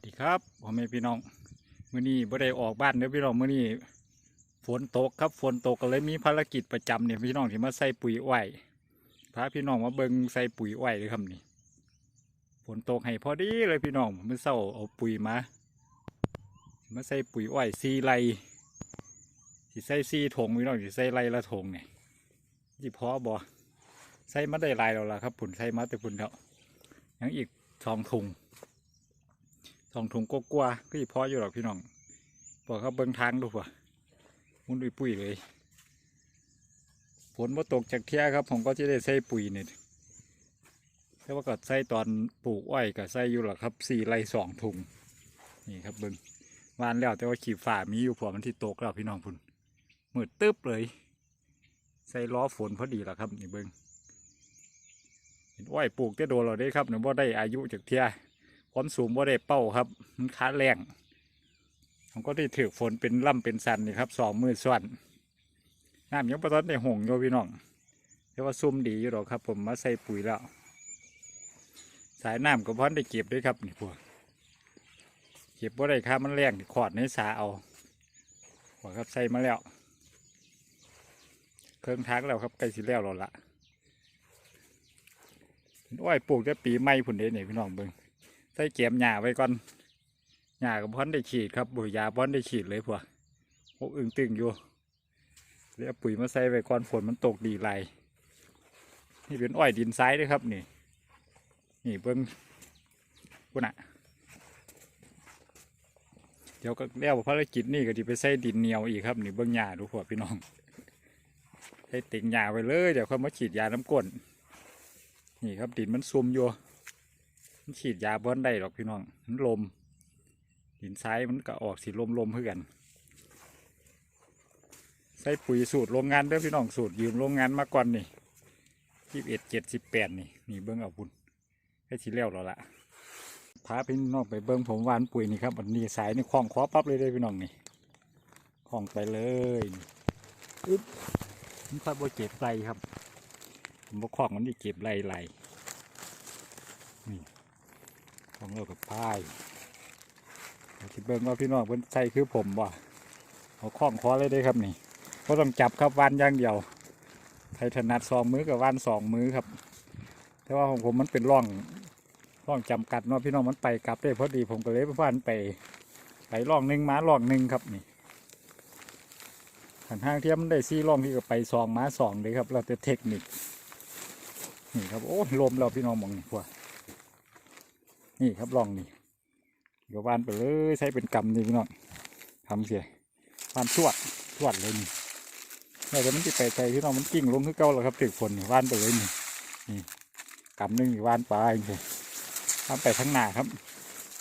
วัสดีครับพ่อแม่พี่น้องมื้อนี้บ่ได้ออกบ้านเด้อพี่น้องมื้อนี้ฝนตกครับฝนตกก็เลยมีภารกิจประจำเนี่ยพี่น้องที่มาใส่ปุ๋ยอ้อยพาพี่น้องมาเบิ่งใส่ปุ๋ยอ้อยเลยครับนี่ฝนตกให้พอดีเลยพี่น้องมื้อเช้าเอาปุ๋ยมามาใส่ปุ๋ยอ้อยซีไรสิใส่ซีถงพี่น้องสิใส่ไรละถงเนี่ยสิพอบ่ใส่มาได้ลายแล้วล่ะครับผุนใส่มาแต่ผุนเถอะยังอีกสองถุง สองถุงกกว่าก็อีพออยู่หรอกพี่น้องบอกเขาเบิ่งทางดูป่ะมุนดุยปุ๋ยเลยฝนมาตกจากเที่ยครับ ผมก็จะได้ใส่ปุ๋ยเนี่ยแต่ว่าก็ใส่ตอนปลูกอ้อยก็ใส่อยู่หรอกครับสี่ไร่สองถุงนี่ครับเบิ่งวานแล้วแต่ว่าขีดฝ่ามีอยู่พอมันที่ตกแล้วพี่น้องพุ่นมืดตึ๊บเลย ใส่ล้อฝนพอดีแล้วครับนี่เบิ่งเห็นอ้อยปลูกได้โดนเราได้ครับเนี่ยว่าได้อายุจากเที่ย ความสูงบ่ได้เป้าครับ มันค้าแรงผมก็ได้ถือฝนเป็นล่ำเป็นสันนี่ครับสองมือส่วนน้ำยังประทัดในหงโยพี่น้องแต่ว่าซุ่มดีอยู่หรอกครับ ผมมาใส่ปุ๋ยแล้ว สายน้ำก็พอนได้เก็บด้วยครับนี่พวกเก็บบ่ได้ครับมันแรงขอดในสาเอาพวครับใส่มาแล้ว เครื่องทักแล้วครับใกล้สิแล้วเราละอ้อยปลูกได้ปีใหม่ผุนเด้เนี่ยพี่น้องเบิง ใส่เกียมหญ้าไว้ก่อนหญ้ากับพ้อนได้ฉีดครับบุยยาพ้อนได้ฉีดเลยพวกพวกอึ่งตึงอยู่เรียกปุ๋ยมาใส่ไว้ก่อนฝนมันตกดีไรนี่เป็นอ้อยดินซ้ายด้วยครับนี่ นี่เบิ้งปุ่นอะเดี๋ยวก็เลี้ยวภารกิจนี่ก็จะไปใส่ดินเหนียวอีกครับนี่เบิ้งหญ้าดูพวกพี่น้องใส่ติ่งหญ้าไว้เลยเดี๋ยวค่อยมาฉีดยาน้ำก้นนี่ครับดินมันซุ่มอยู่ ฉีดยาเบิ้นได้หรอกพี่น้องมันลมดินซ้ายมันก็ออกสีลมลมเพื่อกัน ใส่ปุ๋ยสูตรโรงงานเด้อพี่น้องสูตรยืมโรงงานมาก่อนนี่ยี่สิบเอ็ดเจ็ดสิบแปดนี่นี่เบิ้งเอาบุญให้ทีเลี้ยวเราละพาพี่น้องไปเบิ้งผมวานปุ๋ยนี่ครับวันนี้สายนี่คล้องคอปั๊บเลยเด้พี่น้องนี่คล้องไปเลยนี่อึ๊บมันค่อยบ่เจ็บไรครับผมบ่คล้องมันนี่เจ็บไรไร ของเรากับพายที่เบิ้งว่าพี่น้องเพิ่นใส่คือผมบ่เอาข้องคอเลยได้ครับนี่ก็ต้องจับครับวานย่างเดียวใครถนัดสองมือกับวานสองมือครับ แต่ว่าของผมมันเป็นร่องร่องจำกัดเนาะพี่น้องมันไปกลับได้พอดีผมก็เลยว่านไปไปร่องหนึ่งม้าร่องหนึ่งครับนี่ขันห้างเทียมมันได้ซี่ร่องที่ก็ไปสองม้าสองเลยครับ เราจะเทคนิคนี่ครับโอ้ลมเราพี่น้องมองนี่พวก นี่ครับลองนี่เดี๋ยววานไปเลยใช้เป็นกำนี่พี่น้องทำเสียวานชวดชวดเลยนี่แต่มันจะไปใจพี่น้องมันกิ่งลงคือเก่าแล้วครับตึกฝนวานไปเลยนี่นี่กำหนึงนี่วานไปเลยวานไปข้งหน้าครับ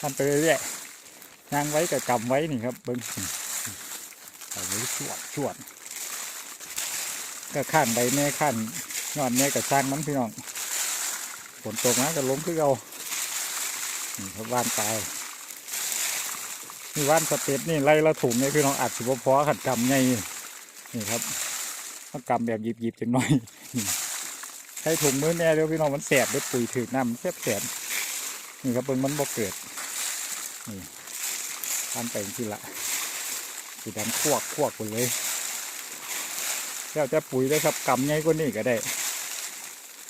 วานไปเรื่อยๆย่างไว้กับกำไว้นี่ครับเบิ้งไปเลยชวดชวดก็ขั้นใบแม่ขั้นยอดแม่กับช่างมันพี่น้องฝนตกนะก็ล้มคือเก่า นี่ครับว่านตายนี่ว่านสเต็ปนี่ไล่ละถุงเนี่ยพี่น้องอัดสิบพอขัดกำไงนี่ครับต้องกำแบบหยิบหยิบจังหน่อยใช้ถุงมือแน่เดี๋ยวพี่น้องมันแสบเด้วยปุ๋ยถือน้ำแสบแสบนี่ครับเบิ่งมันบ่เกิดนี่ทำไปที่ละสีดำควกควกหมดเลยแล้วจะปุ๋ยได้ครับกำไงก็นี่ก็ได้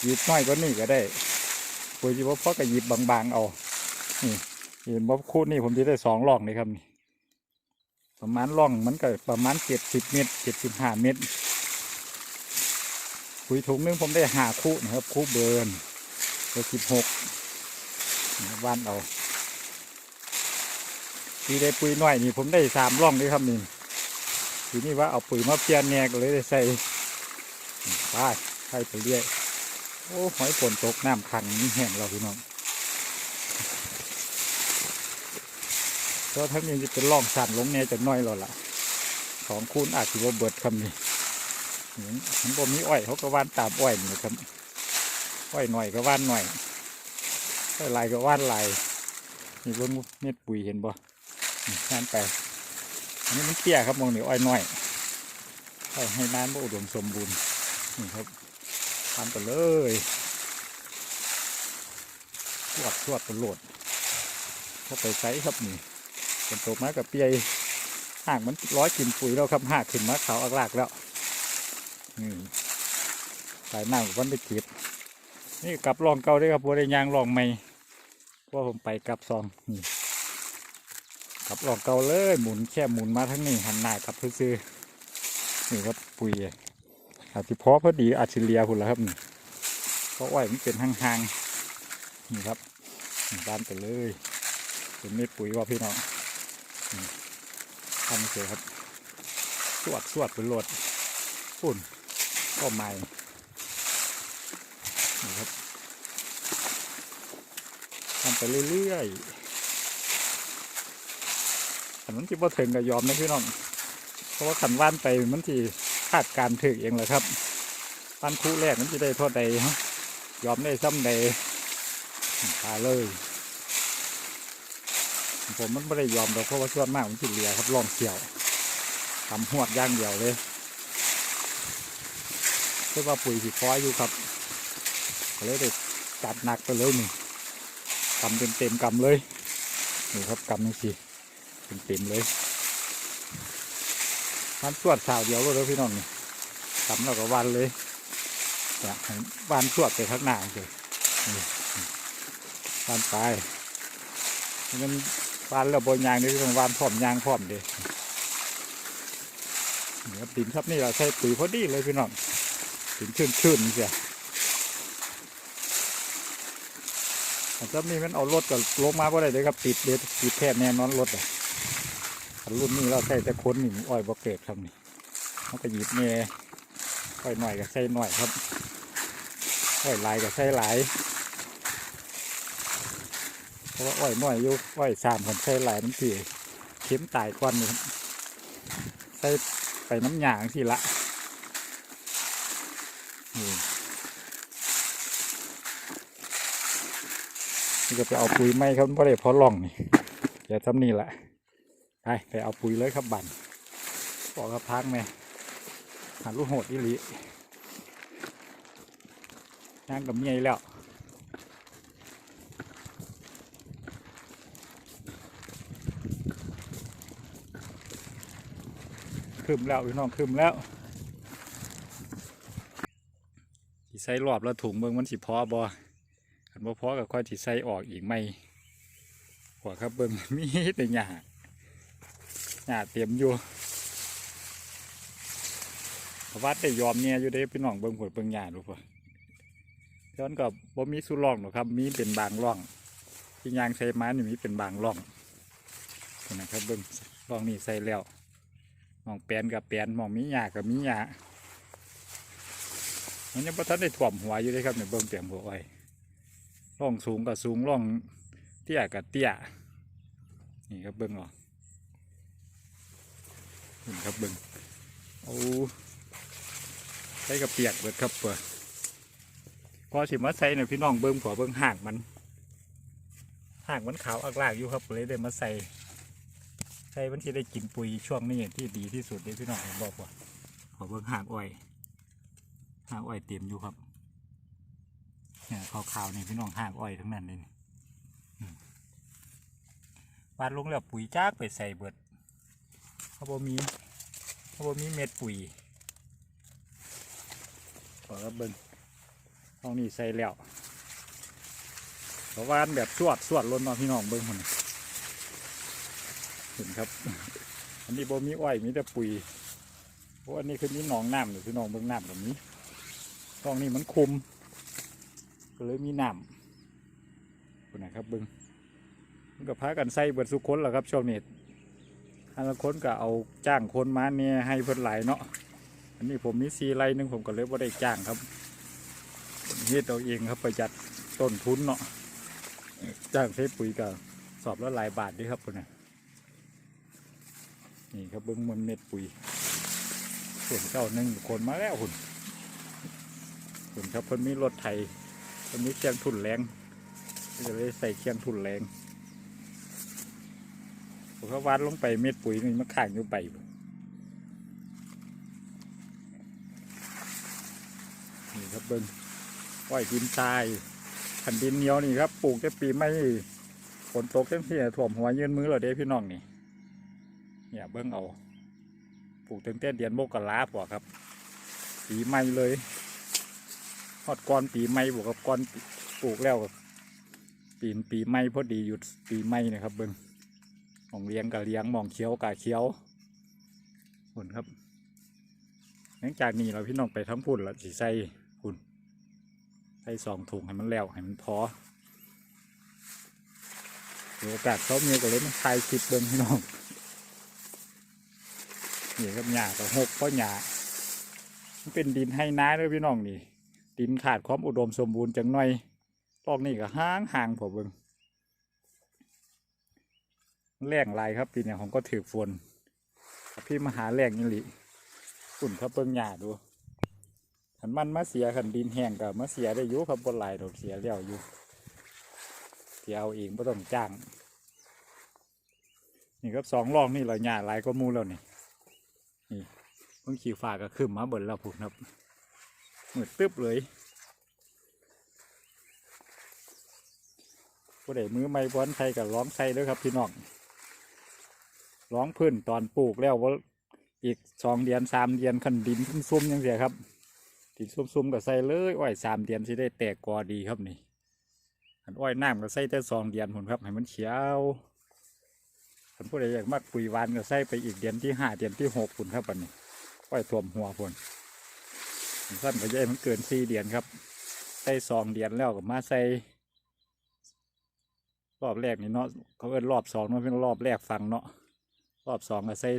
หยิบน้อยก็นี่ก็ได้ปุ๋ยที่ว่าพ่อก็หยิบบางๆเอา นี่เห็นว่าคู่นี่ผมจะได้สองล่องเลยครับนี่ประมาณล่องมันก็ประมาณเจ็ดสิบเมตรเจ็ดสิบห้าเมตรปุ๋ยถุงนึงผมได้หาคู่นะครับคู่เบิร์นเบอร์สิบหกว่านเอาทีได้ปุ๋ยน้อยนี่ผมได้สามล่องเลยครับนี่ทีนี้ว่าเอาปุ๋ยมาเปลี่ยนแนกเลยได้ใส่ไปใส่ไปเรื่อยโอ้หอยฝนตกน้ำขังนี่แห้งเราพี่น้อง ก็ทั้งนี้จะเป็นร่องสั่นลงแน่จากน้อยเราละของคุณอาจจะว่าเบิดคำนี้เหมือนมันบ่มีอ้อยเขาก็ว่านตามอ้อยนี่ครับอ้อยหน่อยก็ว่านหน่อยอ้อยลายก็ว่านลายนี่เบิ่งเม็ดปุ๋ยเห็นบ่นี่นไปอันนี้มันเตี้ยครับมองนี่อ้อยหน้อยอ้อยให้น้ำบ่อุดมสมบูรณ์นี่ครับทำไปเลยสวดสวดตลอดก็ไปใช้ครับนี่ ฝนตกมากับเปียห่างมันร้อยกินปุ๋ยแล้วครับหากขึ้นมาเขาวอักลากแล้วนี่สายน้ำวันไปเก็บนี่กลับลองเก่าได้ครับบัวได้ยางลองใหม่เพราผมไปกลับซองนี่กลับลองเก่าเลยหมุนแค่หมุนมาทั้งนี้หันหน้ากลับซื้อนี่ครับปุ๋ยอาจจะเพาะพอดีอาจจะเลียคุณแล้วครับนี่เพราะว่ามันเป็นห่างๆนี่ครับนี่บ้านไปเลยเป็นเม็ดปุ๋ยว่าพี่น้อง ทำเสร็จครับ สวดสวดเป็นรถฝุ่นก็ไม่นี่ครับทำไปเรื่อยๆขันมันที่บ่ถึงก็ยอมนะพี่น้อง เพราะว่าขันว่านไปมันที่คาดการถึกเองแหละครับว่านคู่แรกมันจะได้เท่าใดยอมได้ซ้ำใดตายเลย ผมมันไม่ได้ยอมหรอกเพราะว่าส่วนมากมันจิเหลียครับลองเกี่ยวทำหวดย่างเดียวเลยเรียกว่าปุ๋ยสีฟ้อยอยู่ครับก็เลยได้จัดหนักไปเลยนี่กำเต็มเต็มๆกำเลยนี่ครับกำนี่สิเต็มเต็มๆเลยมันสวดสาวเดียวเลยพี่น้องนี่กำแล้วก็วันเลยอยากให้วันสวดไปข้างหน้าเลยวันไปมัน วานแล้วบนยางนี่ต้องวานพร้อมยางพร้อมเด้นี่ครับดินครับนี่เราใช้ปุ๋ยพอดีเลยพี่น้องดินชื้นชื้นๆเสียแต่ถ้ามีมันเอารถกับลงมาก็ได้เลยครับติดเด็ดติดแทบแน่นอนรถอะรุ่นนี้เราใช้แต่ค้นหนึ่งอ้อยบอเกิดครับนี่เขาก็หยิบเน่อ้อยหน่อยก็ใส่หน่อยครับอ้อยลายก็ใส่หลาย ราะว่าอ้อยน้อยอยู่อ้อยสามคนใส่หลายน้ำผีเข็มตายควันนี่ใส่ไปน้ำหยางสิละนี่นี่ก็ไปเอาปุ๋ยไหมครับเพราะได้พอล่องนี่เดี๋ยวทำนี่แหละไปไปเอาปุ๋ยเลยครับบันบอกกับพักไหมหาลูกโหดอีหลีย่างกับเมียแล้ว คืมแล้วพี่น้องคืมแล้วสิใส่รอบแล้วถุงเบิ่งมันสิพอบอคันบ่พอก็ค่อยสิใส่ออกอีกไหมหัวครับเบิ่งมีแต่หญ้าหญ้าเต็มอยู่วัดได้ยอมเนี่ยอยู่เด้พี่น้องเบิ่งหัวเบิ่งหญ้าดูป่ะย้อนกับบ่มีสุร่องหรอกครับ มีเป็นบางร่องที่ยางใส่ไม้นี่มีเป็นบางร่องนะครับเบิ่งร่องนี่ใส่แล้ว มองแปลนกับแปลนมองมีหยากับมีหยามันยังพอท่านได้ถ่วมหัวอยู่เลยครับในเบื้องเตียมหัวไว้ร่องสูงกับสูงร่องเตี้ยกับเตี้ยนี่ครับเบื้องหรอนี่ครับเบื้องเอาใส่กระเปียกเบิดครับเปิดพอสิมาใส่เนี่ยพี่น้องเบิ้งขอเบิ้งห่างมันห่างมันขาวอักลากอยู่ครับเลยได้มาใส่ ใช่มันที่ได้กินปุ๋ยช่วงนี้ที่ดีที่สุดเลยพี่น้องผมบอกว่าขอเบิ่งหางอ้อยหางอ้อยเต็มอยู่ครับเนี่ยขาวๆนี่พี่น้องหางอ้อยทั้งนั้นเลยนี่วาดลงแล้วปุ๋ยจากไปใส่เบิดเขาบอมีเขาบอมีเม็ดปุ๋ยขอรับเบิ่งห้องนี้ใส่แล้วเพราะวานแบบสวดสวดล้นเนาะพี่น้องเบิ่งคนนี้ เห็นครับ อันนี้บ่มีอ้อยมีแต่ปุ๋ยเพราะอันนี้คือมีหนองน้ำหรือคือหนองเบื้องน้ำแบบนี้ตรงนี้มันคุมก็เลยมีน้ำคุณนะครับเบิ้งมันก็พากันใส่เบิดสุกคนแหละครับช่วงนี้อันละคนก็เอาจ้างคนมาเนี่ยให้เพิ่นหลายเนาะอันนี้ผมมีซีไรนึงผมก็เลยว่าได้จ้างครับเฮ็ดเอาเองครับประหยัดต้นทุนเนาะจ้างใช้ปุ๋ยก็สอบละหลายบาทดีครับคุณนะ นี่ครับเบิ้งมันเม็ดปุ๋ยส่วนเก้าหนึ่งคนมาแล้วคุณคุณครับเพิ่นมีรถไถเพิ่นมีเครื่องทุนแรงจะได้ใส่เครื่องทุนแรงผมก็วาดลงไปเม็ดปุ๋ยนี่มันข้างอยู่ใบนี่ครับเบิ้งอ้อยดินทรายขันดินเหนียวนี่ครับปลูกแต่ปีไม่ฝนตกจังซี่ท่วมหัวยืนมือเราเด้พี่น้องนี่ เนี่ยเบิ่งเอาปลูกตั้งแต่เดือนโมกราพอครับปีใหม่เลยฮอดก่อนปีใหม่บวกกับก่อนปลูกแล้วปีนปีใหม่พอดีหยุดปีใหม่นะครับ เบิ่งมองเลี้ยงกับเลี้ยงมองเขียวกับเขียวหุ่นครับหลังจากนี้เราพี่น้องไปทั้งพุ่นแล้วสิใส่หุ่นใส่สองถุงให้มันแล้วให้มันพอเดี๋ยวโอกาสเขามีก็เลยมันถ่ายคลิปเบิ่งพี่น้อง นี่ครับหญ้ากับหกเพราะหญ้ามันเป็นดินให้น้าเด้อพี่น้องนี่ ดินขาดความอุดมสมบูรณ์จังหน่อยลอกนี่ก็ห่างห่างผมเบิ่งแรงลายครับปีนี้ผมก็ถือฝนพี่มหาแรงนี่หลิฝุ่นครับเบิ่งหญ้าดูขันมันมาเสียขันดินแห้งกับมาเสียได้อยู่ครับบนหลายดอกเสียแล้วอยู่เสียเอาเองไม่ต้องจ้างนี่ครับสองลอกนี่เราหญ้าลายก็มูแล้วนี่ นี่เพิ่งขี่ฟ้าก็ขึ้นมาบิดแล้วพุ่นครับมืดตึ๊บเลยผู้ใดมือไม่บอนไทยกับร้องไทยด้วยครับพี่น้องร้องพื้นตอนปลูกแล้วว่าอีกสองเดือนสามเดือนขันดินซุ่มๆยังเสียครับ ดินซุ่มๆก็ใส่เลยอ้อยสามเดือนสิได้แตกกอดีครับนี่ขันอ้อยน้ำก็ใส่แต่สองเดือนพุ่นครับให้มันเขียว ขันผู้ใดอยากมักปุ๋ยหวานก็ใส่ไปอีกเดือนที่ห้าเดือนที่หกพุ่นครับอันนี้ปล่อยท่วมหัวพนสั้นก็จะให้มันเกินสี่เดือนครับ ใส่สองเดือนแล้วก็มาใส่รอบแรกนี่เนาะเขาเอิ้นรอบสองเนเป็นรอบแรกฟังเนาะรอบสองก็ใส่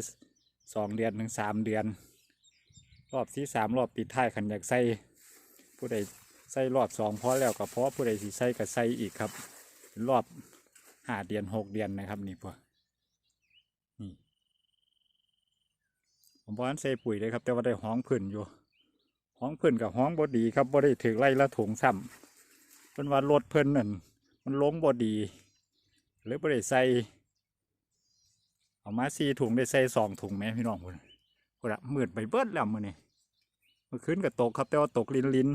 สองเดือนถึงสามเดือน รอบที่สามรอบปิดท้ายขันอยากใส่ผู้ใดใส่รอบสองพอแล้วก็พราะผู้ใดสิใส่ก็ใส่อีกครับรอบห้าเดือนหกเดือนนะครับนี่พวก ผมบอกอันใส่ปุ๋ยเลยครับ แต่ว่าได้ห้องผื่นอยู่ห้องผื่นกับห้องบอดีครับบ่ได้ถือไล่ละถุงซ้ำเป็นว่ารถเพิ่นนั่นมันล้มบดีเลยบ่ได้ใส่เอามาสี่ถุงได้ใส่สองถุงไหมพี่น้องพุ่นพุ่นละมืดไปเบิดแล้วมือนี้เมื่อคืนก็ตกครับแต่ว่าตกลินลิน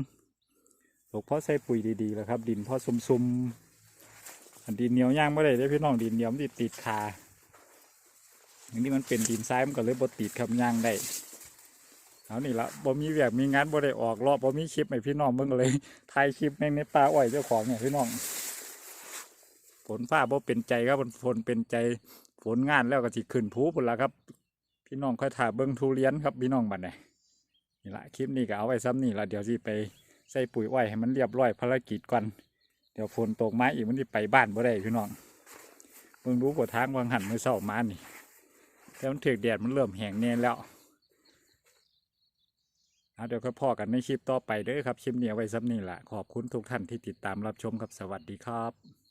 ตกเพราะใส่ปุ๋ยดีๆแล้วครับ ดินเพราะซุ่มๆดินเหนียวย่างไม่ได้เลยพี่น้องดินเหนียวมันติดติดคา อันนี้มันเป็นดินทรายมันก็เลยบ่ติดครับย่างได้เอานี่ละบ่มีแบบมีงานบ่ได้ออกรอบบ่มีคลิปให้พี่น้องเบิ่งเลยถ่ายคลิปในในป่าอ้อยเจ้าของเนี่ยพี่น้องฝนฟ้าบ่เป็นใจครับฝนเป็นใจฝนงานแล้วก็สิขึ้นภูพุ่นละครับ พี่น้องค่อยถ่าเบิ่งทุเรียนครับพี่น้องบัดนี้นี่ละคลิปนี้ก็เอาไว้ซ้ำนี่ละเดี๋ยวสิไปใส่ปุ๋ยอ้อยให้มันเรียบร้อยภารกิจก่อนเดี๋ยวฝนตกมาอีกมันสิไปบ้านบ่ได้พี่น้องเบิ่งรู้บ่ทางวางหันมือเช้ามานี่ แต่มันถือแดดมันเริ่มแห้งแน่แล้วเอาเดี๋ยวก็พอกันในคลิปต่อไปเด้อครับ คลิปนี้ไว้ซ้ำนี่แหละขอบคุณทุกท่านที่ติดตามรับชมครับสวัสดีครับ